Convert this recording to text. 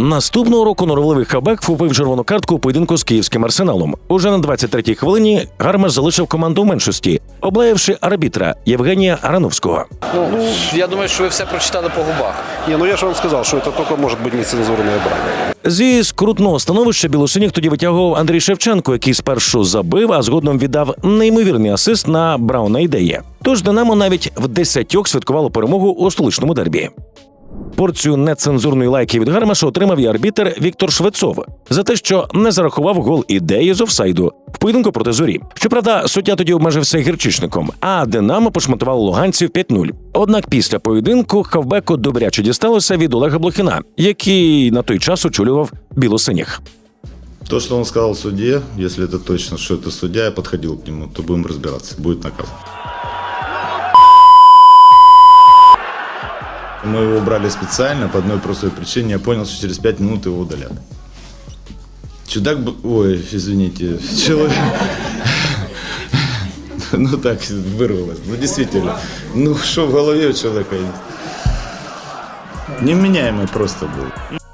Наступного року норовливий хабек вхопив червону картку у поєдинку з київським арсеналом. Уже на 23-й хвилині Гармаш залишив команду в меншості, облаявши арбітра Євгенія Арановського. Ну, я думаю, що ви все прочитали по губах. Не, ну я же вам сказал, что это только может быть нецензурная брань. Зі скрутного становища білосиніх тоді витягував Андрій Шевченко, який спершу забив, а згодом віддав неймовірний асист на Брауна ідеї. Тож Динамо навіть в десятьох святкувало перемогу у столичному дербі. Порцію нецензурної лайки від Гармаша отримав і арбітер Віктор Швецов за те, що не зарахував гол ідеї з офсайду в поєдинку проти зорі. Щоправда, суддя тоді обмежився гірчичником, а Динамо пошматувало луганців 5-0. Однак після поєдинку хавбеку добряче дісталося від Олега Блохіна, який на той час очолював білосиніх. То, что он сказал судье, если это точно, что это судья, я подходил к нему, то будем разбираться, будет наказан. Мы его убрали специально по одной простой причине. Я понял, что через пять минут его удалят. Чудак... б- Ой, извините. Человек... Ну так, вырвалось. Ну действительно. Ну что в голове у человека есть? Неменяемый просто был.